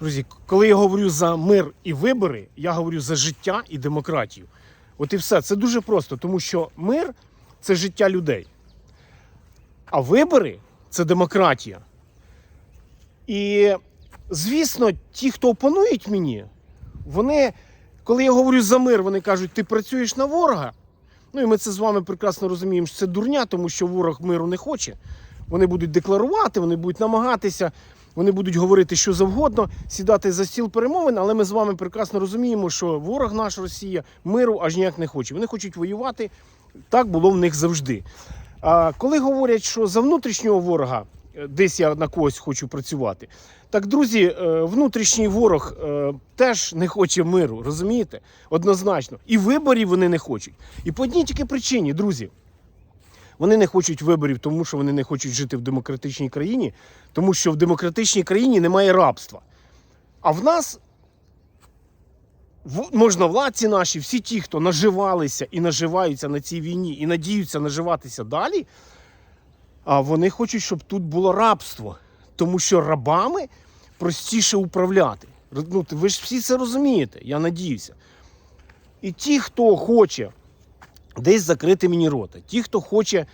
Друзі, коли я говорю за мир і вибори, я говорю за життя і демократію. От і все. Це дуже просто, тому що мир це життя людей. А вибори це демократія. І, звісно, ті, хто опонують мені, вони, коли я говорю за мир, вони кажуть, ти працюєш на ворога. Ну і ми це з вами прекрасно розуміємо, що це дурня, тому що ворог миру не хоче. Вони будуть декларувати, вони будуть намагатися, вони будуть говорити що завгодно, сідати за стіл перемовин, але ми з вами прекрасно розуміємо, що ворог наш Росія миру аж ніяк не хоче. Вони хочуть воювати. Так було в них завжди. А коли говорять, що за внутрішнього ворога е, десь я на когось хочу працювати, так, друзі, е, внутрішній ворог е, теж не хоче миру, розумієте? Однозначно. І виборів вони не хочуть. І по одній тільки причині, друзі. Вони не хочуть виборів, тому що вони не хочуть жити в демократичній країні, тому що в демократичній країні немає рабства. А в нас в- можновладці наші, всі ті, хто наживалися і наживаються на цій війні, і надіються наживатися далі, а вони хочуть, щоб тут було рабство. Тому що рабами простіше управляти. Ну, ви ж всі це розумієте, я надіюся. І ті, хто хоче десь закрити мені рота, ті, хто хоче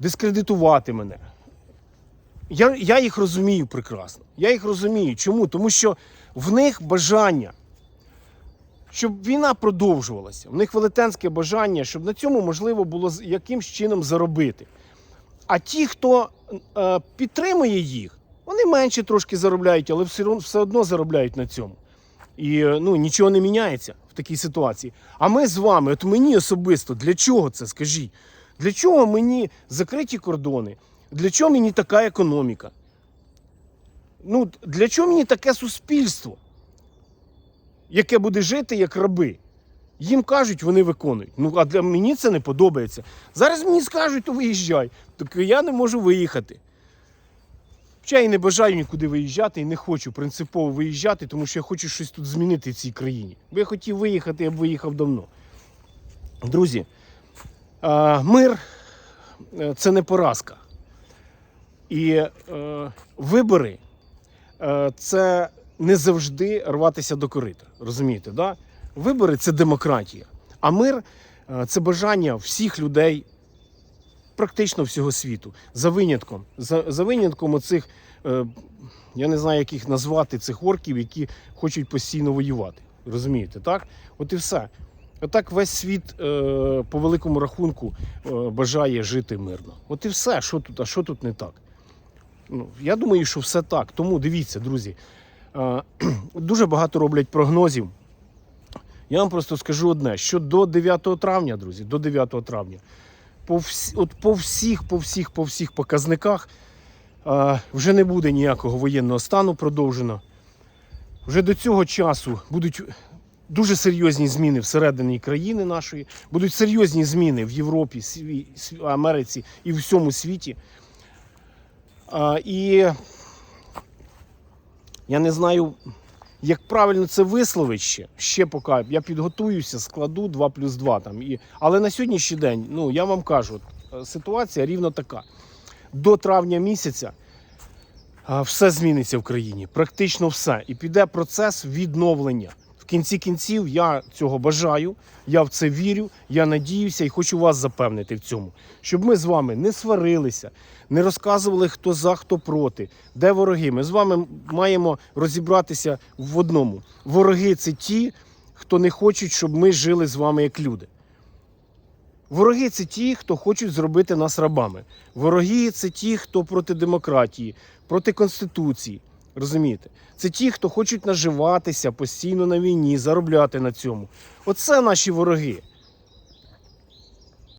дискредитувати мене. Я, я їх розумію прекрасно. Я їх розумію. Чому? Тому що в них бажання, щоб війна продовжувалася. В них велетенське бажання, щоб на цьому можливо було якимсь чином заробити. А ті, хто е, підтримує їх, вони менше трошки заробляють, але все, все одно заробляють на цьому. І е, ну, нічого не міняється в такій ситуації. А ми з вами, от мені особисто, для чого це? Скажіть? Для чого мені закриті кордони? Для чого мені така економіка? Ну, для чого мені таке суспільство, яке буде жити як раби? Їм кажуть, вони виконують. Ну, а для мені це не подобається. Зараз мені скажуть, то виїжджай. Так я не можу виїхати. Хоча я не бажаю нікуди виїжджати і не хочу принципово виїжджати, тому що я хочу щось тут змінити в цій країні. Бо я хотів виїхати, я б виїхав давно. Друзі, мир е, це не поразка. І е, вибори е, це не завжди рватися до корита. Розумієте, да? Вибори це демократія. А мир це бажання всіх людей практично всього світу. За винятком. За, за винятком оцих, е, я не знаю, як їх назвати, цих орків, які хочуть постійно воювати. Розумієте, так? От і все. Отак весь світ е, по великому рахунку е, бажає жити мирно. От і все. Що тут, а що тут не так? Ну, я думаю, що все так. Тому дивіться, друзі, е, дуже багато роблять прогнозів. Я вам просто скажу одне: що до 9 травня, друзі, до 9 травня, по, всі, от по всіх, по всіх, по всіх показниках е, вже не буде ніякого воєнного стану продовжено. Вже до цього часу будуть дуже серйозні зміни всередині країни нашої, будуть серйозні зміни в Європі, Америці і в всьому світі. А, і я не знаю, як правильно це висловить ще, ще поки я підготуюся, складу 2 плюс 2 там. І, але на сьогоднішній день, ну я вам кажу, е, ситуація рівно така. До травня місяця все зміниться в країні, практично все. І піде процес відновлення. Кінці кінців я цього бажаю, я в це вірю, я надіюся і хочу вас запевнити в цьому, щоб ми з вами не сварилися, не розказували, хто за, хто проти, де вороги. Ми з вами маємо розібратися в одному. Вороги це ті, хто не хочуть, щоб ми жили з вами як люди. Вороги це ті, хто хочуть зробити нас рабами. Вороги це ті, хто проти демократії, проти конституції. Розумієте? Це ті, хто хочуть наживатися постійно на війні, заробляти на цьому. Оце наші вороги.